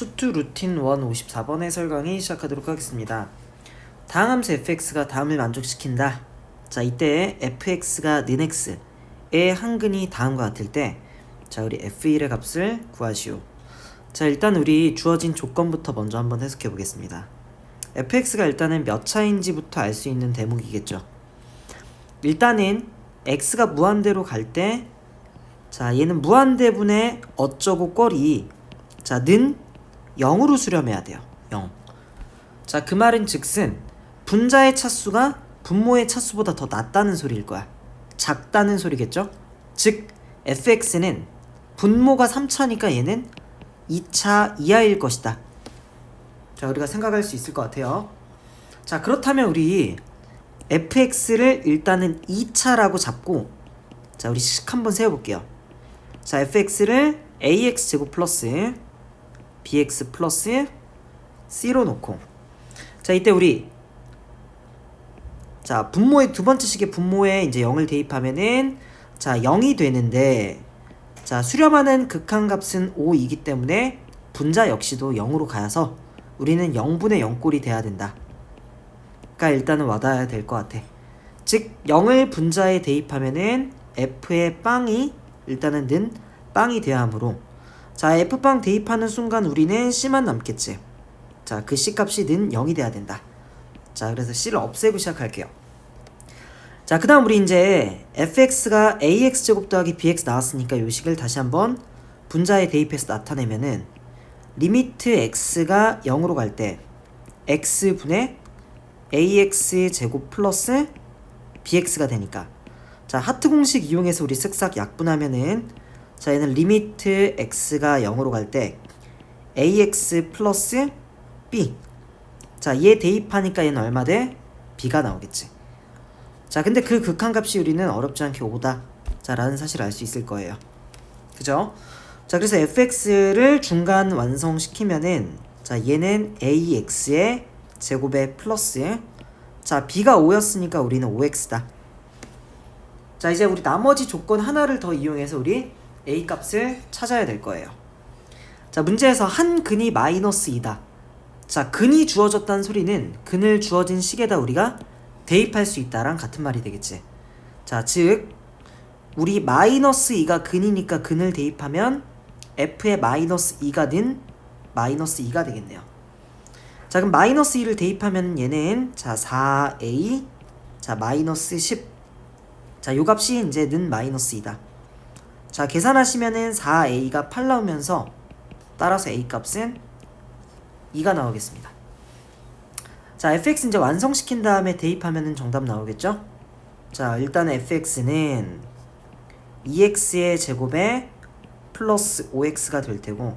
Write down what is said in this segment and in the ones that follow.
수투 루틴 1 54번 해설 강의 시작하도록 하겠습니다. 다음 함수 fx가 다음을 만족시킨다. 자, 이때 fx가 는 x의 한근이 다음과 같을 때, 자, 우리 f1의 값을 구하시오. 자, 일단 우리 주어진 조건부터 먼저 한번 해석해 보겠습니다. fx가 일단은 몇 차인지부터 알 수 있는 대목이겠죠. 일단은 x가 무한대로 갈 때, 자, 얘는 무한대분의 어쩌고 꼴이 자, 는 0으로 수렴해야 돼요. 0. 자, 그 말은 즉슨 분자의 차수가 분모의 차수보다 더 낮다는 소리일 거야. 작다는 소리겠죠? 즉 fx는 분모가 3차니까 얘는 2차 이하일 것이다. 자, 우리가 생각할 수 있을 것 같아요. 자, 그렇다면 우리 fx를 일단은 2차라고 잡고 자, 우리 식 한번 세워 볼게요. 자, fx를 ax 제곱 플러스 bx 플러스 c로 놓고 자 이때 우리 자 분모의 두 번째 식의 분모에 이제 0을 대입하면은 자 0이 되는데 자 수렴하는 극한값은 5이기 때문에 분자 역시도 0으로 가서 우리는 0분의 0꼴이 돼야 된다. 그러니까 일단은 와닿아야 될 것 같아. 즉 0을 분자에 대입하면은 f의 빵이 일단은 는 빵이 돼야 하므로 자 f빵 대입하는 순간 우리는 c만 남겠지. 자 그 c 값이 는 0이 돼야 된다. 자 그래서 c를 없애고 시작할게요. 자 그 다음 우리 이제 fx가 ax 제곱 더하기 bx 나왔으니까 요 식을 다시 한번 분자에 대입해서 나타내면은 리미트 x가 0으로 갈 때 x분의 ax 제곱 플러스 bx가 되니까. 자 하트 공식 이용해서 우리 쓱싹 약분하면은 자 얘는 리미트 x가 0으로 갈 때 ax 플러스 b. 자 얘 대입하니까 얘는 얼마 돼? b가 나오겠지. 자 근데 그 극한값이 우리는 어렵지 않게 5다. 자 라는 사실을 알 수 있을 거예요. 그죠? 자 그래서 fx를 중간 완성시키면은 자 얘는 ax의 제곱에 플러스. 자 b가 5였으니까 우리는 5x다. 자 이제 우리 나머지 조건 하나를 더 이용해서 우리 a 값을 찾아야 될 거예요. 자 문제에서 한 근이 마이너스 2다. 자 근이 주어졌다는 소리는 근을 주어진 식에다 우리가 대입할 수 있다랑 같은 말이 되겠지. 자 즉 우리 마이너스 2가 근이니까 근을 대입하면 f의 마이너스 2가 는 마이너스 2가 되겠네요. 자 그럼 마이너스 2를 대입하면 얘는 자 4a 자 마이너스 10. 자 요 값이 이제 는 마이너스 2다. 자 계산하시면은 4a가 8 나오면서 따라서 a 값은 2가 나오겠습니다. 자 fx 이제 완성시킨 다음에 대입하면은 정답 나오겠죠? 자 일단 fx는 2x의 제곱에 플러스 5x가 될 테고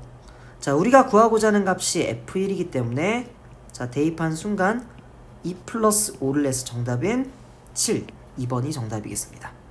자 우리가 구하고자 하는 값이 f1이기 때문에 자 대입한 순간 2 플러스 5를 내서 정답은 7 2번이 정답이겠습니다.